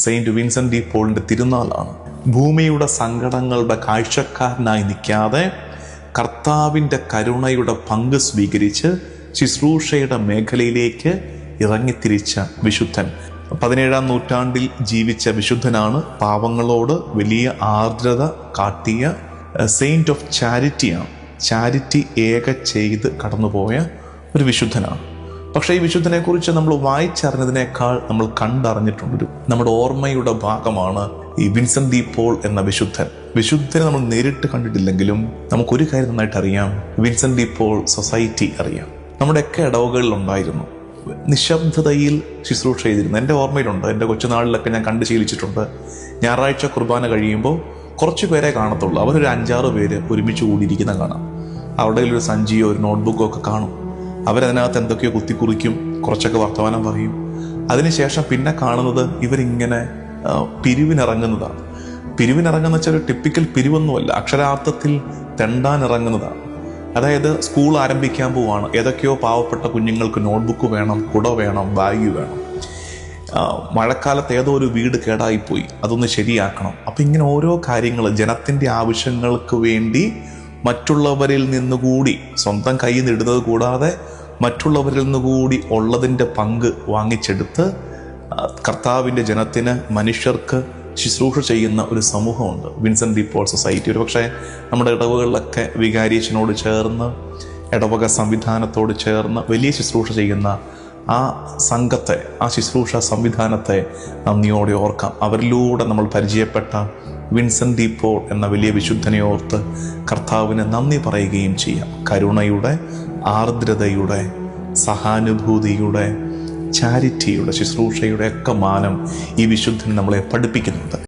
Saint Vincent de പോളിന്റെ തിരുനാളാണ്. ഭൂമിയുടെ സങ്കടങ്ങളുടെ കാഴ്ചക്കാരനായി നിൽക്കാതെ കർത്താവിന്റെ കരുണയുടെ പങ്ക് സ്വീകരിച്ച് ശുശ്രൂഷയുടെ മേഖലയിലേക്ക് ഇറങ്ങിത്തിരിച്ച വിശുദ്ധൻ. പതിനേഴാം നൂറ്റാണ്ടിൽ ജീവിച്ച വിശുദ്ധനാണ് പാവങ്ങളോട് വലിയ ആർദ്രത കാട്ടിയ സെയിന്റ് ഓഫ് ചാരിറ്റിയാണ് ചാരിറ്റി ഏക ചെയ്ത് കടന്നുപോയ ഒരു വിശുദ്ധനാണ്. പക്ഷേ ഈ വിശുദ്ധനെക്കുറിച്ച് നമ്മൾ വായിച്ചറിഞ്ഞതിനേക്കാൾ നമ്മൾ കണ്ടറിഞ്ഞിട്ടുണ്ട് നമ്മുടെ ഓർമ്മയുടെ ഭാഗമാണ് ഈ വിൻസെന്റ് ദി പോൾ എന്ന വിശുദ്ധൻ. വിശുദ്ധനെ നമ്മൾ നേരിട്ട് കണ്ടിട്ടില്ലെങ്കിലും നമുക്കൊരു കാര്യം നന്നായിട്ട് അറിയാം വിൻസെന്റ് ദി പോൾ സൊസൈറ്റി അറിയാം. നമ്മുടെയൊക്കെ ഇടവകളിൽ ഉണ്ടായിരുന്നു നിശബ്ദതയിൽ ശുശ്രൂഷ ചെയ്തിരുന്നു. എന്റെ ഓർമ്മയിലുണ്ട്. എന്റെ കൊച്ചുനാളിലൊക്കെ ഞാൻ കണ്ട് ശീലിച്ചിട്ടുണ്ട്. ഞായറാഴ്ച കുർബാന കഴിയുമ്പോൾ കുറച്ച് പേരെ കാണത്തുള്ളൂ. അവരൊരു അഞ്ചാറ് പേര് ഒരുമിച്ച് കൂടിയിരിക്കുന്ന കാണാം. അവിടെ ഒരു സഞ്ചിയോ ഒരു നോട്ട്ബുക്കോ ഒക്കെ കാണും. അവരതിനകത്ത് എന്തൊക്കെയോ കുത്തിക്കുറിക്കും കുറച്ചൊക്കെ വർത്തമാനം പറയും. അതിനുശേഷം പിന്നെ കാണുന്നത് ഇവരിങ്ങനെ പിരിവിനിറങ്ങുന്നതാണ്. പിരിവിനിറങ്ങുന്ന വെച്ചാൽ ഒരു ടിപ്പിക്കൽ പിരിവൊന്നുമല്ല അക്ഷരാർത്ഥത്തിൽ തെണ്ടാനിറങ്ങുന്നതാണ്. അതായത് സ്കൂൾ ആരംഭിക്കാൻ പോവാണ്. ഏതൊക്കെയോ പാവപ്പെട്ട കുഞ്ഞുങ്ങൾക്ക് നോട്ട്ബുക്ക് വേണം കുട വേണം ബാഗ് വേണം. മഴക്കാലത്ത് ഏതോ ഒരു വീട് കേടായിപ്പോയി. അതൊന്ന് ശരിയാക്കണം. അപ്പം ഇങ്ങനെ ഓരോ കാര്യങ്ങൾ ജനത്തിന്റെ ആവശ്യങ്ങൾക്ക് വേണ്ടി മറ്റുള്ളവരിൽ നിന്നുകൂടി സ്വന്തം കയ്യിൽ നിന്ന് കൂടാതെ മറ്റുള്ളവരിൽ നിന്നുകൂടി ഉള്ളതിന്റെ പങ്ക് വാങ്ങിച്ചെടുത്ത് കർത്താവിന്റെ ജനത്തിന് മനുഷ്യർക്ക് ശുശ്രൂഷ ചെയ്യുന്ന ഒരു സമൂഹമുണ്ട്. Vincent de Paul society. ഒരു പക്ഷേ നമ്മുടെ ഇടവകളിലൊക്കെ വികാരിയച്ചനോട് ചേർന്ന് ഇടവക സംവിധാനത്തോട് ചേർന്ന് വലിയ ശുശ്രൂഷ ചെയ്യുന്ന ആ സംഘത്തെ ആ ശുശ്രൂഷ സംവിധാനത്തെ നന്ദിയോടെ ഓർക്കാം. അവരിലൂടെ നമ്മൾ പരിചയപ്പെട്ട വിൻസെന്റ് ഡി പോൾ എന്ന വലിയ വിശുദ്ധനെ ഓർത്ത് കർത്താവിന് നന്ദി പറയുകയും ചെയ്യാം. കരുണയുടെ ആർദ്രതയുടെ സഹാനുഭൂതിയുടെ ചാരിറ്റിയുടെ ശുശ്രൂഷയുടെ ഒക്കെ മാനം ഈ വിശുദ്ധൻ നമ്മളെ പഠിപ്പിക്കുന്നുണ്ട്.